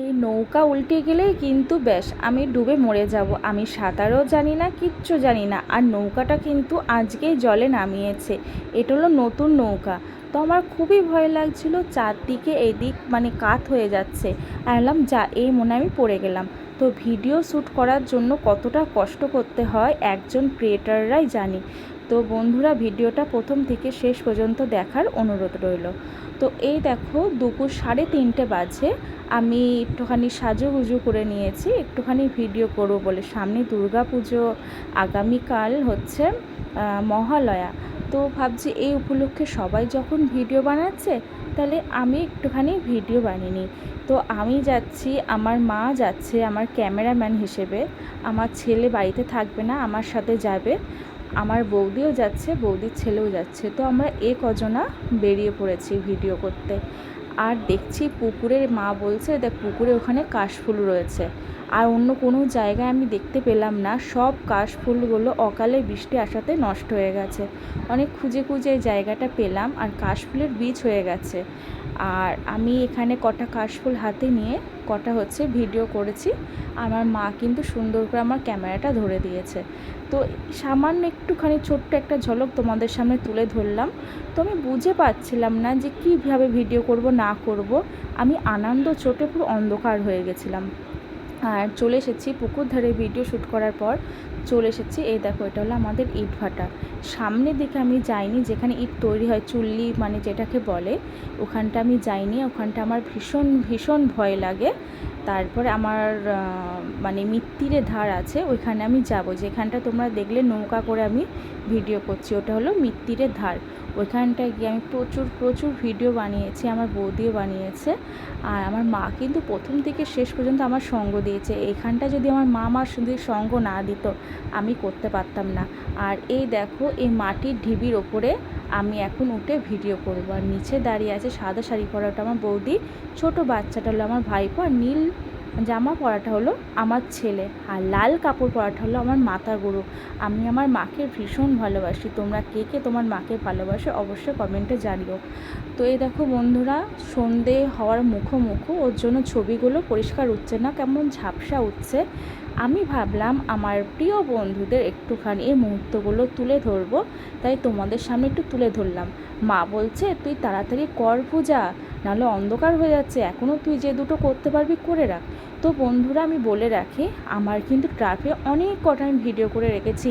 এই নৌকা উল্টে গেলেই কিন্তু ব্যাস আমি ডুবে মরে যাব। আমি সাঁতারও জানি না, কিচ্ছু জানি না, আর নৌকাটা কিন্তু আজকেই জলে নামিয়েছে। এটা হলো নতুন নৌকা। তো আমার খুবই ভয় লাগছিল, চারদিকে এদিক মানে কাত হয়ে যাচ্ছে। আর বললাম যা, এই মনে আমি পড়ে গেলাম। তো ভিডিও শ্যুট করার জন্য কতটা কষ্ট করতে হয়, একজন ক্রিয়েটাররাই জানি। তো বন্ধুরা, ভিডিওটা প্রথম থেকে শেষ পর্যন্ত দেখার অনুরোধ রইল। তো এই দেখো, দুপুর সাড়ে তিনটে বাজে। আমি একটুখানি সাজুগুজু করে নিয়েছি, একটুখানি ভিডিও করব বলে। সামনে দুর্গা পুজো, আগামীকাল হচ্ছে মহালয়া। তো ভাবছি এই উপলক্ষে সবাই যখন ভিডিও বানাচ্ছে, তাহলে আমি একটুখানি ভিডিও বানিয়ে নিই। তো আমি যাচ্ছি, আমার মা যাচ্ছে, আমার ক্যামেরাম্যান হিসেবে। আমার ছেলে বাড়িতে থাকবে না, আমার সাথে যাবে। আমার বৌদিও যাচ্ছে, বৌদির ছেলেও যাচ্ছে। তো আমরা এ কজনা বেরিয়ে পড়েছি ভিডিও করতে। আর দেখছি পুকুরের মা বলছে, দেখ, পুকুরে ওখানে কাশফুল রয়েছে। আর অন্য কোনো জায়গায় আমি দেখতে পেলাম না। সব কাশফুলগুলো অকালে বৃষ্টি আসাতে নষ্ট হয়ে গেছে। অনেক খুঁজে খুঁজে জায়গাটা পেলাম আর কাশফুলের বীজ হয়ে গেছে। আর আমি এখানে কটা কাশফুল হাতে নিয়ে কটা হচ্ছে ভিডিও করেছি। আমার মা কিন্তু সুন্দর করে আমার ক্যামেরাটা ধরে দিয়েছে। তো সামান্য একটুখানি ছোট্ট একটা ঝলক তোমাদের সামনে তুলে ধরলাম। তো আমি বুঝে পাচ্ছিলাম না যে কীভাবে ভিডিও করব, না করব। আমি আনন্দ চোটে পুরো অন্ধকার হয়ে গেছিলাম। আর চলে এসেছি পুকুর ধারে ভিডিও শ্যুট করার পর। চলে এসেছি। এই দেখো, এটা হলো আমাদের ইট ভাটা। সামনের দিকে আমি যাইনি, যেখানে ইট তৈরি হয়, চুল্লি মানে যেটাকে বলে, ওখানটা আমি যাইনি। ওখানটা আমার ভীষণ ভীষণ ভয় লাগে। তারপরে আমার মানে মিত্তিরে ধার আছে, ওইখানে আমি যাব। যেখানটা তোমরা দেখলে নৌকা করে আমি ভিডিও করছি, ওটা হলো মিত্তিরের ধার। ওইখানটায় গিয়ে আমি প্রচুর প্রচুর ভিডিও বানিয়েছি, আমার বৌদিও বানিয়েছে। আর আমার মা কিন্তু প্রথম থেকে শেষ পর্যন্ত আমার সঙ্গ দিয়েছে। এখানটা যদি আমার মা আমার যদি সঙ্গ না দিত আমি করতে পারতাম না। আর এই দেখো, এই মাটির ঢিবির ওপরে আমি এখন উঠে ভিডিও করব। আর নিচে দাঁড়িয়ে আছে সাদা শাড়ি পরাটা আমার বৌদি, ছোট বাচ্চাটা হলো আমার ভাইপো, আর নীল জামা পরাটা হলো আমার ছেলে। আর লাল কাপড় পরাটা হলো আমার মাতা গরু। আমি আমার মাকে ভীষণ ভালোবাসি। তোমরা কে কে তোমার মাকে ভালোবাসো অবশ্যই কমেন্টে জানিও। তো এই দেখো বন্ধুরা, সন্ধে হওয়ার মুখোমুখো, ওর জন্য ছবিগুলো পরিষ্কার উঠছে না, কেমন ঝাপসা উঠছে। আমি ভাবলাম আমার প্রিয় বন্ধুদের একটুখানি এই মুহূর্তগুলো তুলে ধরবো, তাই তোমাদের সামনে একটু তুলে ধরলাম। মা বলছে, তুই তাড়াতাড়ি কর পূজা, নাহলে অন্ধকার হয়ে যাচ্ছে এখনও তুই যে দুটো করতে পারবি করে রাখ। তো বন্ধুরা, আমি বলে রাখি, আমার কিন্তু ট্রাফে অনেক কটা আমি ভিডিও করে রেখেছি।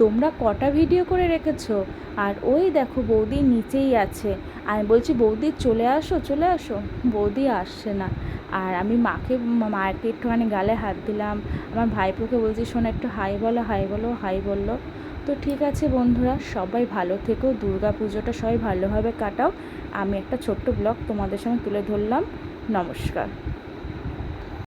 তোমরা কটা ভিডিও করে রেখেছো? আর ওই দেখো বৌদি নিচেই আছে। আমি বলছি, বৌদি, চলে আসো চলে আসো। বৌদি আসছে না। আর আমি মাকে মাকে একটুখানি গালে হাত দিলাম। আমার ভাইপোকে বলছি, শোনো, একটু হাই বলো হাই বলো, হাই বলল। তো ঠিক আছে বন্ধুরা, সবাই ভালো থেকো, দুর্গা পুজোটা সবাই ভালোভাবে কাটাও। আমি একটা ছোট্ট ব্লগ তোমাদের সঙ্গে তুলে ধরলাম। নমস্কার।